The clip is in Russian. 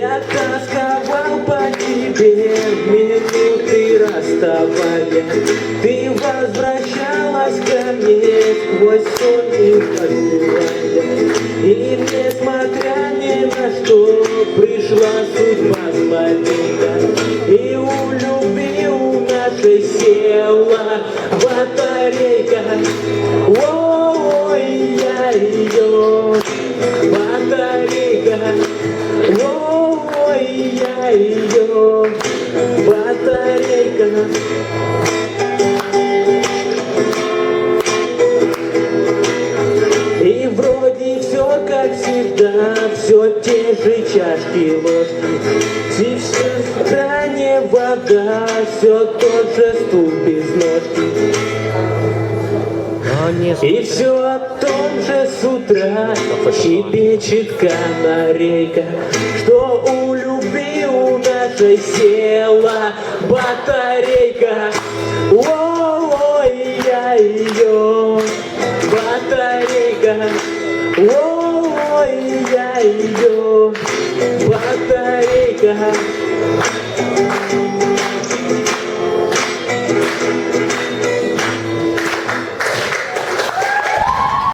Я тосковал по тебе. Минуты расставания Ты возвращалась ко мне. Сквозь сон и раздевания И несмотря ни на что пришла судьба злодейка И у любви села батарейка. Ой, ее батарейка И вроде все как всегда, все те же чашки, ложки. И все в кране вода, все тот же стул без ножки. Но не И все о том же с утра щебечет канарейка, что сердце села батарейка. О, ой, я ее батарейка. О, ой, я ее батарейка.